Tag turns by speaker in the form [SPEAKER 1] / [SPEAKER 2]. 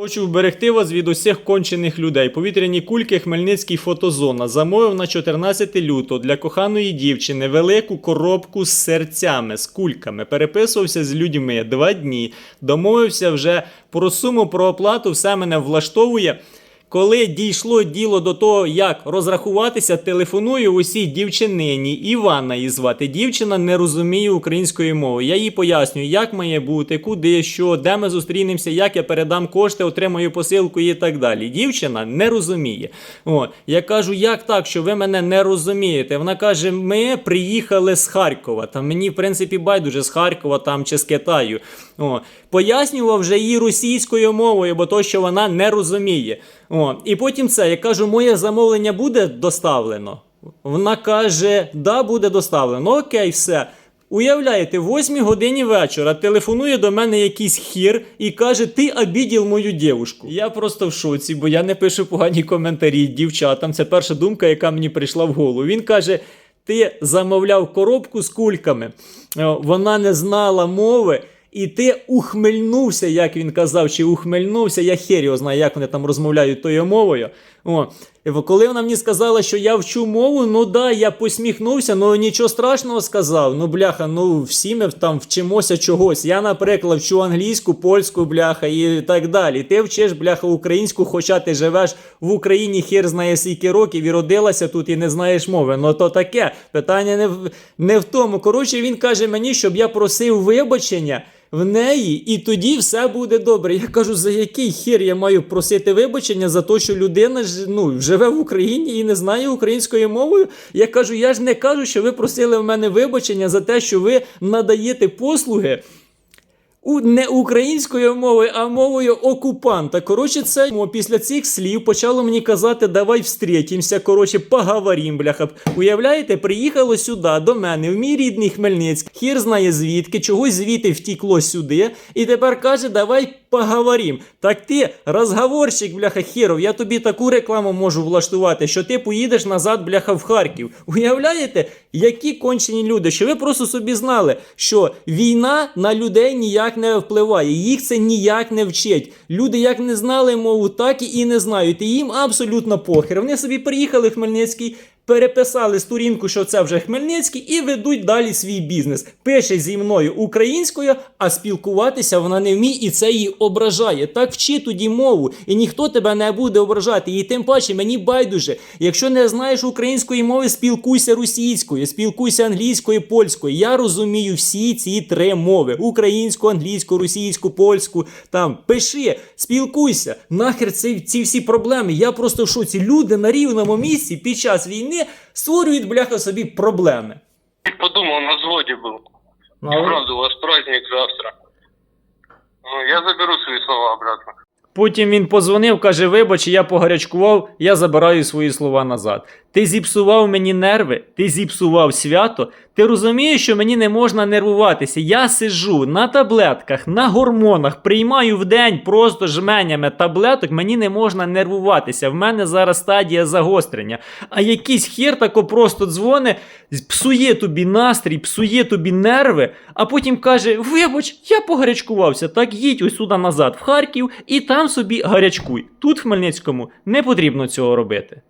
[SPEAKER 1] Хочу вберегти вас від усіх кончених людей. Повітряні кульки Хмельницький фотозона. Замовив на 14 лютого для коханої дівчини велику коробку з серцями, з кульками. Переписувався з людьми два дні. Домовився вже про суму, про оплату, все мене влаштовує. Коли дійшло діло до того, як розрахуватися, телефоную усій дівчинині. Івана її звати. Дівчина не розуміє української мови. Я їй пояснюю, як має бути, куди, що, де ми зустрінемося, як я передам кошти, отримаю посилку і так далі. Дівчина не розуміє. О, я кажу, як так, що ви мене не розумієте? Вона каже: ми приїхали з Харкова. Там мені, в принципі, байдуже з Харкова там чи з Китаю. О, пояснював вже їй російською мовою, бо то, що вона не розуміє. І потім це, я кажу, моє замовлення буде доставлено. Вона каже, да, буде доставлено. Окей, все. Уявляєте, в 8 годині вечора телефонує до мене якийсь хір і каже: Ти обіділ мою дівушку. Я просто в шоці, бо я не пишу погані коментарі дівчатам. Це перша думка, яка мені прийшла в голову. Він каже: Ти замовляв коробку з кульками, вона не знала мови. І ти ухмельнувся, як він казав, чи ухмельнувся, я хер його знаю, як вони там розмовляють тою мовою. О, коли вона мені сказала, що я вчу мову, ну да, я посміхнувся, ну нічого страшного сказав. Ну, бляха, ну всі ми там вчимося чогось. Я, наприклад, вчу англійську, польську, бляха, і так далі. Ти вчиш, бляха, українську, хоча ти живеш в Україні, хер знає скільки років і родилася тут і не знаєш мови. Ну то таке. Питання не в, не в тому. Коротше, він каже мені, щоб я просив вибачення в неї, і тоді все буде добре. Я кажу, за який хір я маю просити вибачення за те, що людина ну, живе в Україні і не знає українською мовою. Я кажу, я ж не кажу, що ви просили в мене вибачення за те, що ви надаєте послуги. У не українською мовою, а мовою окупанта. Коротше, це після цих слів почало мені казати, давай встрітімся, коротше, поговорім, бляха. Уявляєте, приїхало сюди до мене, в мій рідний Хмельницький. Хір знає звідки, чогось звідти втікло сюди, і тепер каже, давай поговорім. Так ти, розговорщик, бляха, хіров, я тобі таку рекламу можу влаштувати, що ти поїдеш назад, бляха, в Харків. Уявляєте, які кончені люди, що ви просто собі знали, що війна на людей ніяк не впливає, їх це ніяк не вчить. Люди як не знали мову, так і не знають. І їм абсолютно похер. Вони собі приїхали в Хмельницький. Переписали сторінку, що це вже Хмельницький, і ведуть далі свій бізнес. Пише зі мною українською, а спілкуватися вона не вміє, і це її ображає. Так вчи тоді мову, і ніхто тебе не буде ображати. І тим паче мені байдуже. Якщо не знаєш української мови, спілкуйся російською, спілкуйся англійською, польською. Я розумію всі ці три мови: українську, англійську, російську, польську. Там пиши, спілкуйся. Нахер ці, ці всі проблеми. Я просто в шоці. Люди на рівному місці під час війни створюють бляха собі проблеми.
[SPEAKER 2] Подумал, на зводі був.
[SPEAKER 1] Ну,
[SPEAKER 2] але... правда, у вас праздник завтра. Ну, я заберу свої слова обратно.
[SPEAKER 1] Потім він позвонив, каже: Вибач, я погарячкував, я забираю свої слова назад. Ти зіпсував мені нерви, ти зіпсував свято. Ти розумієш, що мені не можна нервуватися. Я сиджу на таблетках, на гормонах, приймаю в день просто жменями таблеток, мені не можна нервуватися. В мене зараз стадія загострення. А якийсь хір тако просто дзвони, псує тобі настрій, псує тобі нерви, а потім каже: Вибач, я погарячкувався. Так їдь ось сюди назад, в Харків, і там собі гарячкуй. Тут в Хмельницькому не потрібно цього робити.